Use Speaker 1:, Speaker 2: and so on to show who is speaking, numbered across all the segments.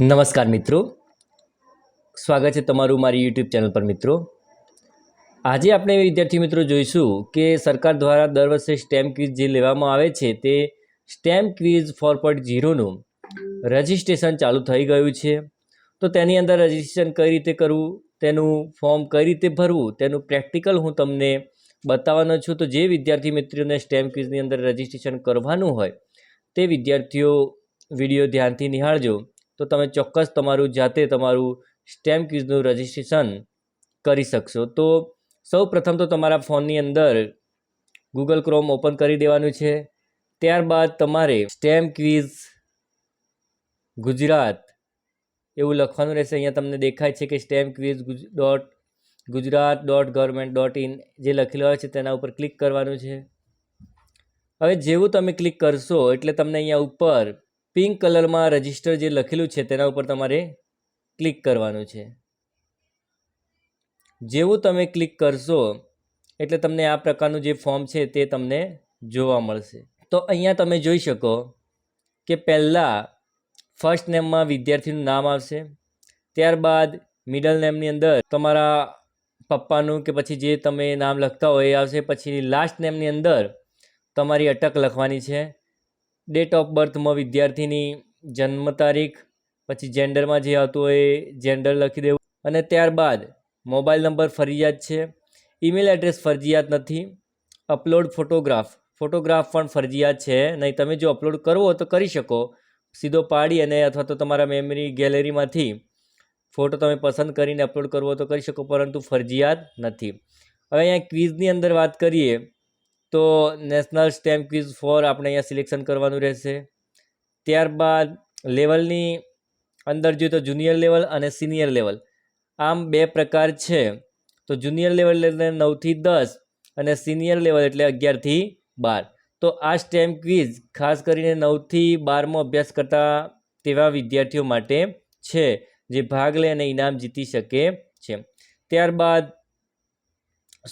Speaker 1: નમસ્કાર મિત્રો. સ્વાગત છે તમારું મારી યુટ્યુબ ચેનલ પર મિત્રો. આજે આપણે વિદ્યાર્થી મિત્રો જોઈશું કે સરકાર દ્વારા દર વર્ષે સ્ટેમ ક્વિઝ જે લેવામાં આવે છે તે સ્ટેમ ક્વિઝ ફોર પોઈન્ટ ઝીરોનું રજિસ્ટ્રેશન ચાલુ થઈ ગયું છે. તો તેની અંદર રજિસ્ટ્રેશન કઈ રીતે કરવું, તેનું ફોર્મ કઈ રીતે ભરવું, તેનું પ્રેક્ટિકલ હું તમને બતાવવાનો છું. તો જે વિદ્યાર્થી મિત્રોને સ્ટેમ ક્વિઝની અંદર રજિસ્ટ્રેશન કરવાનું હોય તે વિદ્યાર્થીઓ વીડિયો ધ્યાનથી નિહાળજો. તો તમે ચોક્કસ તમારું જાતે તમારું સ્ટેમ ક્વિઝનું રજિસ્ટ્રેશન કરી શકશો. તો સૌ પ્રથમ તો તમારા ફોનની અંદર ગૂગલ ક્રોમ ઓપન કરી દેવાનું છે. ત્યારબાદ તમારે સ્ટેમ ક્વિઝ ગુજરાત એવું લખવાનું રહેશે. અહીંયા તમને દેખાય છે કે STEM quiz dot Gujarat dot government dot in જે લખેલું આવે છે તેના ઉપર ક્લિક કરવાનું છે. હવે જેવું તમે ક્લિક કરશો એટલે તમને અહીંયા ઉપર પિંક કલરમાં રજિસ્ટર જે લખેલું છે તેના ઉપર તમારે ક્લિક કરવાનું છે. જેવું તમે ક્લિક કરશો એટલે તમને આ પ્રકારનું જે ફોર્મ છે તે તમને જોવા મળશે. તો અહીંયા તમે જોઈ શકો કે પહેલાં ફર્સ્ટ નેમમાં વિદ્યાર્થીનું નામ આવશે. ત્યારબાદ મિડલ નેમની અંદર તમારા પપ્પાનું કે પછી જે તમે નામ લખતા હોય એ આવશે. પછી લાસ્ટ નેમની અંદર તમારી અટક લખવાની છે. ડેટ ઓફ બર્થમાં વિદ્યાર્થીની જન્મ તારીખ, પછી જેન્ડરમાં જે આવતું એ જેન્ડર લખી દેવું. અને ત્યારબાદ મોબાઈલ નંબર ફરજિયાત છે. ઈમેલ એડ્રેસ ફરજિયાત નથી. અપલોડ ફોટોગ્રાફ ફોટોગ્રાફ પણ ફરજિયાત છે. નહીં, તમે જો અપલોડ કરવો તો કરી શકો. સીધો પાડી અને અથવા તો તમારા મેમરી ગેલેરીમાંથી ફોટો તમે પસંદ કરીને અપલોડ કરવો તો કરી શકો, પરંતુ ફરજિયાત નથી. હવે અહીંયા ક્વિઝની અંદર વાત કરીએ. તો નેશનલ સ્ટેમ્પ ક્વિઝ ફોર આપણે અહીંયા સિલેક્શન કરવાનું રહેશે. ત્યારબાદ લેવલની અંદર જોઈએ તો જુનિયર લેવલ અને સિનિયર લેવલ આમ બે પ્રકાર છે. તો જુનિયર લેવલ એટલે નવથી દસ અને સિનિયર લેવલ એટલે અગિયારથી બાર. તો આ સ્ટેમ્પ ક્વિઝ ખાસ કરીને નવથી બારમો અભ્યાસ કરતા તેવા વિદ્યાર્થીઓ માટે છે, જે ભાગ લે અને ઇનામ જીતી શકે છે. ત્યારબાદ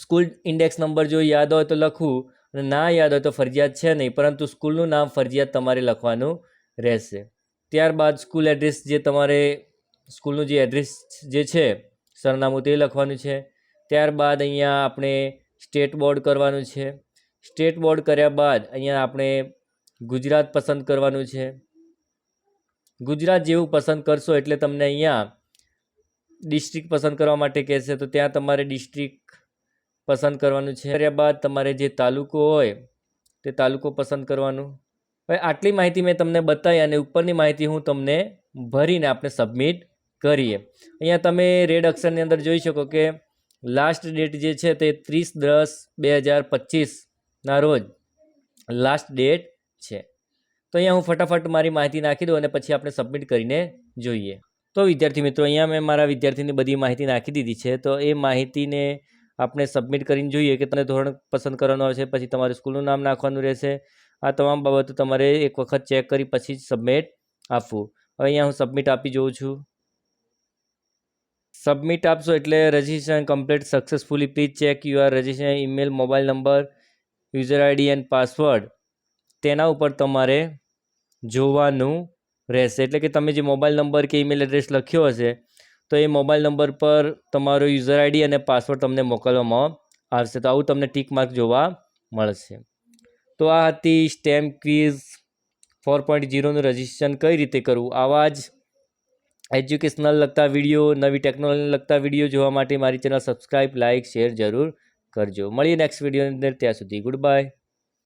Speaker 1: સ્કૂલ ઇન્ડેક્સ નંબર જો યાદ હોય તો લખવું ના યાદ હોય તો ફરજિયાત છે નહીં, પરંતુ સ્કૂલનું નામ ફરજિયાત તમારે લખવાનું રહેશે. ત્યારબાદ સ્કૂલ એડ્રેસ જે તમારે, સ્કૂલનું જે એડ્રેસ જે છે, સરનામું તે લખવાનું છે. ત્યારબાદ અહીંયા આપણે સ્ટેટ બોર્ડ કરવાનું છે. સ્ટેટ બોર્ડ કર્યા બાદ અહીંયા આપણે ગુજરાત પસંદ કરવાનું છે. ગુજરાત જેવું પસંદ કરશો એટલે તમને અહીંયા ડિસ્ટ્રિક્ટ પસંદ કરવા માટે કહેશે, તો ત્યાં તમારે ડિસ્ટ્રિક્ટ પસંદ કરવાનું છે. કર્યા બાદ તમારે જે તાલુકો હોય, તે તાલુકો પસંદ કરવાનું. હવે આટલી માહિતી મેં તમને બતાવી અને ઉપરની માહિતી હું તમને ભરીને આપણે સબમિટ કરીએ. અહીંયા તમે રેડ અક્ષરની અંદર જોઈ શકો કે લાસ્ટ ડેટ જે છે તે ત્રીસ દસ બે હજાર પચીસના રોજ લાસ્ટ ડેટ છે. તો અહીંયા હું ફટાફટ મારી માહિતી નાખી દઉં અને પછી આપણે સબમિટ કરીને જોઈએ. તો વિદ્યાર્થી મિત્રો, અહીંયા મેં મારા વિદ્યાર્થીની બધી માહિતી નાખી દીધી છે. તો એ માહિતીને આપણે સબમિટ કરીને જોઈએ કે તને ધોરણ પસંદ કરવાનું આવશે, પછી તમારે સ્કૂલનું નામ નાખવાનું રહેશે. આ તમામ બાબતો તમારે એક વખત ચેક કરી પછી જ સબમિટ આપવું. હવે અહીંયા હું સબમિટ આપી જોઉં છું. સબમિટ આપશો એટલે registration complete successfully please check your registration email mobile number user ID and password તેના ઉપર તમારે જોવાનું રહેશે. એટલે કે તમે જે મોબાઈલ નંબર કે ઈમેલ એડ્રેસ લખ્યો હશે તો એ મોબાઈલ નંબર પર તમારો યુઝર આઈડી અને પાસવર્ડ તમને મોકલવામાં આવશે. તો આવું તમને ટીક માર્ક જોવા મળશે. તો આ હતી સ્ટેમ્પ ક્વિઝ ફોર પોઈન્ટ ઝીરોનું રજિસ્ટ્રેશન કઈ રીતે કરવું? આવા જ એજ્યુકેશનલ લગતા વીડિયો, નવી ટેકનોલોજીને લગતા વીડિયો જોવા માટે મારી ચેનલ સબસ્ક્રાઈબ લાઇક, શેર જરૂર કરજો. મળીએ નેક્સ્ટ વિડીયોની અંદર. ત્યાં સુધી ગુડ બાય.